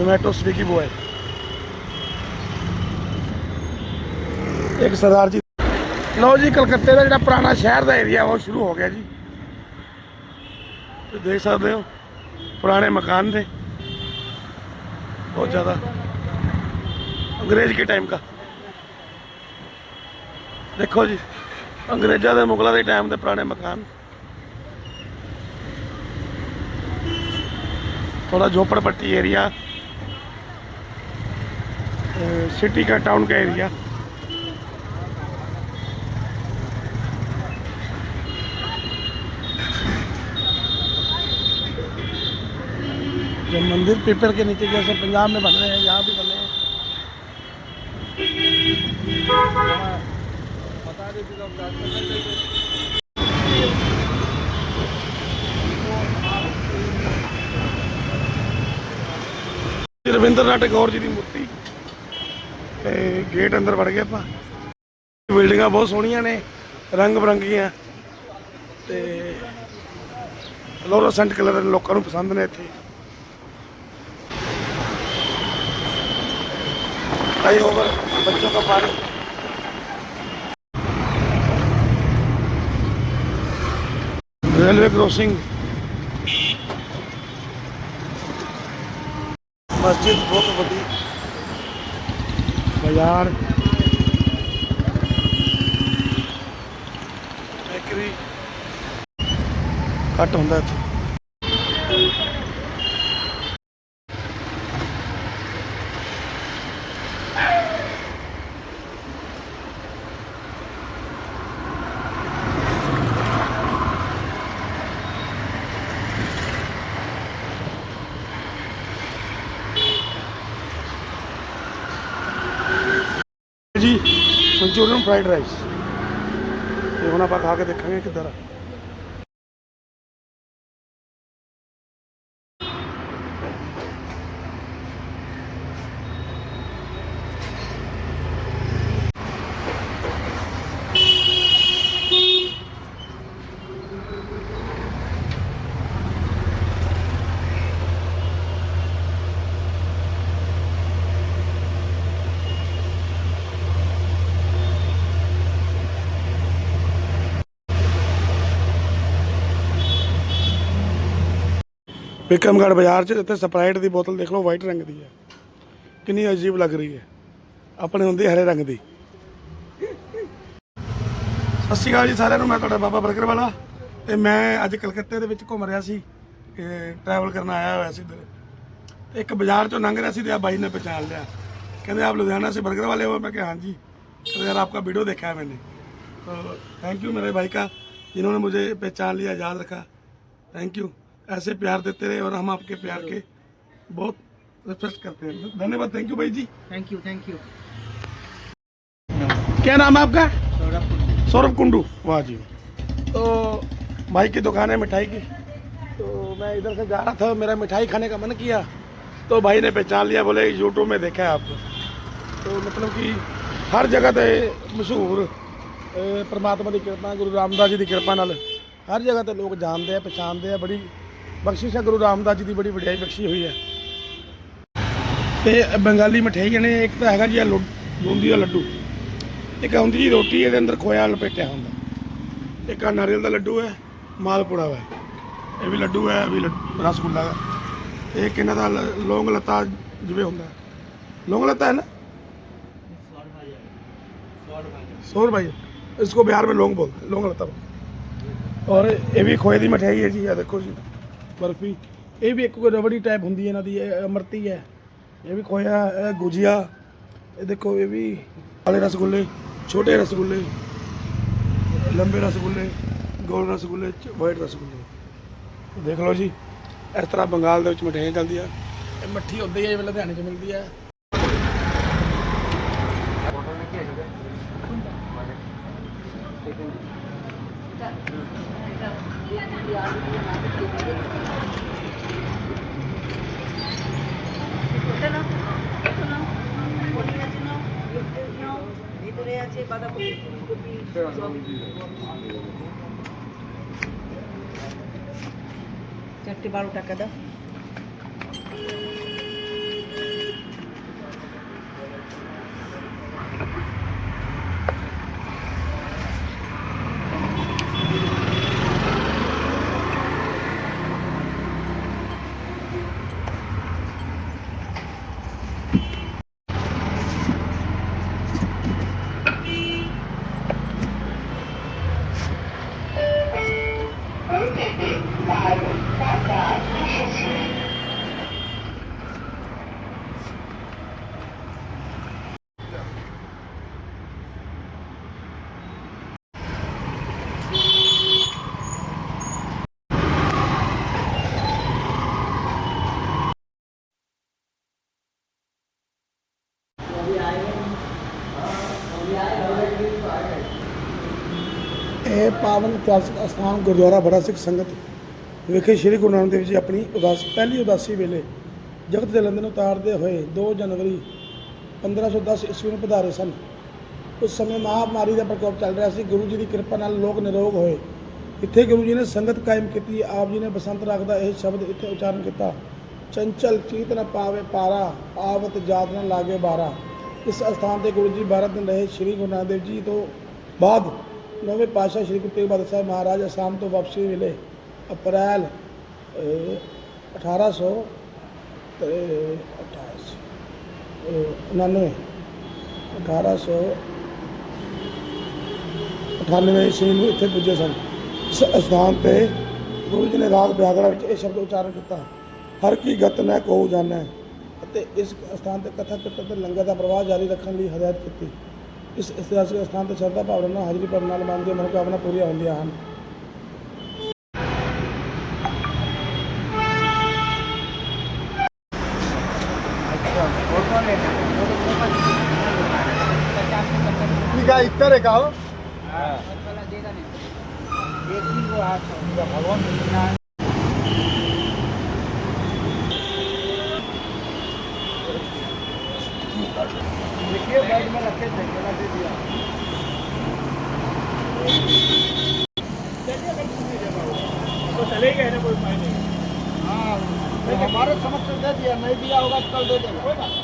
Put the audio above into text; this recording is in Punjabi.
ਜੋਮੈਟੋ ਸਵੀਗੀ ਬੋਏ ਇੱਕ ਸਰਦਾਰ ਜੀ। ਲਓ ਜੀ, ਕਲਕੱਤੇ ਦਾ ਜਿਹੜਾ ਪੁਰਾਣਾ ਸ਼ਹਿਰ ਦਾ ਏਰੀਆ ਉਹ ਸ਼ੁਰੂ ਹੋ ਗਿਆ ਜੀ। ਤੁਸੀਂ ਦੇਖ ਸਕਦੇ ਹੋ, ਪੁਰਾਣੇ ਮਕਾਨ ਦੇ ਬਹੁਤ ਜ਼ਿਆਦਾ ਅੰਗਰੇਜ਼ ਕੇ ਟਾਈਮ ਦਾ। ਦੇਖੋ ਜੀ, ਅੰਗਰੇਜ਼ਾਂ ਦੇ ਮੁਗਲਾਂ ਦੇ ਟਾਈਮ ਦੇ ਪੁਰਾਣੇ ਮਕਾਨ। ਥੋੜਾ ਝੋਪੜਪੱਟੀ ਏਰੀਆ सिटी का टाउन का एरिया जो मंदिर पीपल के नीचे जैसे पंजाब में बन रहे हैं यहाँ भी बने हैं ਰਵਿੰਦਰਨਾਥ ਟੈਗੋਰ ਜੀ ਦੀ ਮੂਰਤੀ ਤੇ ਗੇਟ ਅੰਦਰ ਵੜ ਗਏ ਆਪਾਂ। ਬਿਲਡਿੰਗਾਂ ਬਹੁਤ ਸੋਹਣੀਆਂ ਨੇ, ਰੰਗ ਬਰੰਗੀਆਂ। ਤੇ ਲੋਰਸੈਂਟ ਕਲਰ ਲੋਕਾਂ ਨੂੰ ਪਸੰਦ ਨੇ ਇੱਥੇ। ਆਈ ਓਵਰ ਬੱਚੋਂ ਦਾ ਪਾਣੀ ਰੇਲਵੇ ਕ੍ਰੋਸਿੰਗ ਮਸਜਿਦ ਬਹੁਤ ਵੱਡੀ। ਬਾਜ਼ਾਰ ਬੇਕਰੀ ਘੱਟ ਹੁੰਦਾ ਇੱਥੇ ਜੀ ਮਨਚੂਰੀਅਨ ਫਰਾਈਡ ਰਾਈਸ। ਤੇ ਹੁਣ ਆਪਾਂ ਖਾ ਕੇ ਦੇਖਾਂਗੇ ਕਿੱਦਾਂ ਦਾ। ਵਿਕਰਮਗੜ੍ਹ ਬਾਜ਼ਾਰ 'ਚ ਇੱਥੇ ਸਪਰਾਈਟ ਦੀ ਬੋਤਲ ਦੇਖ ਲਓ ਵਾਈਟ ਰੰਗ ਦੀ ਹੈ ਕਿੰਨੀ ਅਜੀਬ ਲੱਗ ਰਹੀ ਹੈ ਆਪਣੇ ਹੁੰਦੀ ਹਰੇ ਰੰਗ ਦੀ ਸਤਿ ਸ਼੍ਰੀ ਅਕਾਲ ਜੀ ਸਾਰਿਆਂ ਨੂੰ ਮੈਂ ਤੁਹਾਡਾ ਬਾਬਾ ਬਰਗਰ ਵਾਲਾ ਤੇ ਮੈਂ ਅੱਜ ਕਲਕੱਤੇ ਦੇ ਵਿੱਚ ਘੁੰਮ ਰਿਹਾ ਸੀ ਟਰੈਵਲ ਕਰਨ ਆਇਆ ਹੋਇਆ ਸੀ ਇੱਧਰ ਤੇ ਇੱਕ ਬਾਜ਼ਾਰ ਚੋਂ ਲੰਘ ਰਿਹਾ ਸੀ ਤੇ ਆ ਬਾਈ ਨੇ ਪਛਾਣ ਲਿਆ ਕਹਿੰਦੇ ਆਪ ਲੁਧਿਆਣਾ ਸੇ ਬਰਗਰ वाले हो मैं कहा हाँ जी कहते यार आपका वीडियो देखा है मैंने तो थैंक यू मेरे भाई का जिन्होंने मुझे पहचान लिया याद रखा थैंक यू ऐसे प्यार देते रहे और हम आपके प्यार के बहुत रिस्पेक्ट करते हैं धन्यवाद थैंक यू भाई जी थैंक यू थैंक यू क्या नाम है आपका सौरभ कुंडू वाह जी तो भाई की दुकान है मिठाई की तो मैं इधर से जा रहा था मेरा मिठाई खाने का मन किया तो भाई ने पहचान लिया बोले यूट्यूब में देखा है आपको तो मतलब कि ਹਰ ਜਗ੍ਹਾ ਤੇ ਮਸ਼ਹੂਰ ਅਹ ਪ੍ਰਮਾਤਮਾ ਦੀ ਕਿਰਪਾ ਗੁਰੂ ਰਾਮਦਾਸ ਜੀ ਦੀ ਕਿਰਪਾ ਨਾਲ ਹਰ ਜਗ੍ਹਾ ਤੇ ਲੋਕ ਜਾਣਦੇ ਆ ਪਛਾਣਦੇ ਆ ਬੜੀ ਬਖਸ਼ਿਸ਼ ਹੈ ਗੁਰੂ ਰਾਮਦਾਸ ਜੀ ਦੀ ਬੜੀ ਵਡਿਆਈ ਬਖਸ਼ੀ ਹੋਈ ਹੈ ਤੇ ਬੰਗਾਲੀ ਮਠਿਆਈ ਨੇ ਇੱਕ ਤਾਂ ਹੈਗਾ ਜੀ ਇਹ ਲੁ- ਬੂੰਦੀ ਦਾ ਲੱਡੂ ਇੱਕ ਹੁੰਦੀ ਜੀ ਰੋਟੀ ਇਹਦੇ ਅੰਦਰ ਖੋਇਆ ਲਪੇਟਿਆ ਹੁੰਦਾ ਇੱਕ ਆ ਨਾਰੀਅਲ ਦਾ ਲੱਡੂ ਹੈ ਮਾਲਪੂੜਾ ਵਾ ਇਹ ਵੀ ਲੱਡੂ ਹੈ ਇਹ ਵੀ ਲੱਡ- ਰਸਗੁੱਲਾ ਹੈ ਇਹ ਕਿੰਨਾ ਦਾ ਲ- ਲੌਂਗ ਲੱਤਾ ਜਿਵੇਂ ਹੁੰਦਾ लौंग लता है ना सौर भाई इसको बिहार में लौंग बोलते हैं लौंग लता बोलते और ਇਹ ਵੀ ਖੋਏ ਦੀ ਮਠਿਆਈ ਹੈ ਜੀ ਆ ਦੇਖੋ ਜੀ ਬਰਫੀ। ਇਹ ਵੀ ਇੱਕ ਕੋਈ ਰਬੜੀ ਟਾਈਪ ਹੁੰਦੀ ਹੈ ਇਹਨਾਂ ਦੀ, ਇਹ ਅਮਰਤੀ ਹੈ। ਇਹ ਵੀ ਖੋਇਆ, ਇਹ ਗੁਜੀਆ। ਇਹ ਦੇਖੋ, ਇਹ ਵੀ ਕਾਲੇ ਰਸਗੁੱਲੇ, ਛੋਟੇ ਰਸਗੁੱਲੇ, ਲੰਬੇ ਰਸਗੁੱਲੇ, ਗੋਲ ਰਸਗੁੱਲੇ ਵਾਈਟ ਰਸਗੁੱਲੇ। ਦੇਖ ਲਓ ਜੀ, ਇਸ ਤਰ੍ਹਾਂ ਬੰਗਾਲ ਦੇ ਵਿੱਚ ਮਠਿਆਈਆਂ ਚੱਲਦੀਆਂ। ਇਹ ਮੱਠੀ ਹੁੰਦੀ ਹੈ ਜਿਵੇਂ ਲੁਧਿਆਣੇ 'ਚ ਮਿਲਦੀ ਹੈ। আছে বাঁধাকপি ফুলকপি চারটে বারো টাকা দাও। ਇਹ ਪਾਵਨ ਇਤਿਹਾਸਕ ਅਸਥਾਨ ਗੁਰਦੁਆਰਾ ਬੜਾ ਸਿੱਖ ਸੰਗਤ ਵਿਖੇ ਸ੍ਰੀ ਗੁਰੂ ਨਾਨਕ ਦੇਵ ਜੀ ਆਪਣੀ ਉਦਾਸ, ਪਹਿਲੀ ਉਦਾਸੀ ਵੇਲੇ ਜਗਤ ਦੇ ਲੰਦਨ ਉਤਾਰਦੇ ਹੋਏ 2 ਜਨਵਰੀ 1510 ਈਸਵੀ ਨੂੰ ਪਧਾਰੇ ਸਨ। ਉਸ ਸਮੇਂ ਮਹਾਮਾਰੀ ਦਾ ਪ੍ਰਕੋਪ ਚੱਲ ਰਿਹਾ ਸੀ। ਗੁਰੂ ਜੀ ਦੀ ਕਿਰਪਾ ਨਾਲ ਲੋਕ ਨਿਰੋਗ ਹੋਏ। ਇੱਥੇ ਗੁਰੂ ਜੀ ਨੇ ਸੰਗਤ ਕਾਇਮ ਕੀਤੀ। ਆਪ ਜੀ ਨੇ ਬਸੰਤ ਰੱਖਦਾ ਇਹ ਸ਼ਬਦ ਇੱਥੇ ਉਚਾਰਨ ਕੀਤਾ। ਚੰਚਲ ਚੀਤ ਨ ਪਾਵੇ ਪਾਰਾ ਆਵਤ ਜਾਤ ਨ ਲਾਗੇ ਬਾਰਾ। ਇਸ ਅਸਥਾਨ ਤੇ ਗੁਰੂ ਜੀ 12 ਦਿਨ ਰਹੇ। ਸ੍ਰੀ ਗੁਰੂ ਨਾਨਕ ਦੇਵ ਜੀ ਤੋਂ ਬਾਅਦ ਨਵੇਂ ਪਾਤਸ਼ਾਹ ਸ੍ਰੀ ਗੁਰੂ ਤੇਗ ਬਹਾਦਰ ਸਾਹਿਬ ਮਹਾਰਾਜ ਅਸਾਮ ਤੋਂ ਵਾਪਸੀ ਵੇਲੇ ਅਪ੍ਰੈਲ ਅਹ, 1800 ਤੇ 28 ਅਹ, 99 1800 98 ਈਸਵੀ ਨੂੰ ਇੱਥੇ ਪੁੱਜੇ ਸਨ। ਇਸ ਅਸਥਾਨ ਤੇ ਗੁਰੂ ਜੀ ਨੇ ਰਾਗ ਬਿਆਗੜਾ ਵਿੱਚ ਇਹ ਸ਼ਬਦ ਉਚਾਰਨ ਕੀਤਾ ਹਰ ਕੀ ਗਤ ਨੈ ਕੋ ਜਾਣੈ। ਅਤੇ ਇਸ ਅਸਥਾਨ ਤੇ ਕਥਾ ਕੀਰਤਨ ਤੇ ਲੰਗਰ ਦਾ ਪ੍ਰਵਾਹ ਜਾਰੀ ਰੱਖਣ ਲਈ ਹਦਾਇਤ ਕੀਤੀ। इस इतिहास के स्थान पर सरदा बाबू रमन हाजिर परनाल मांग के हमको अपना पूरी औंदिया हो हां तो चले गए ना कोई फायदे हाँ तो हमारे समझ से दे दिया नहीं दिया होगा तो कल दे देगा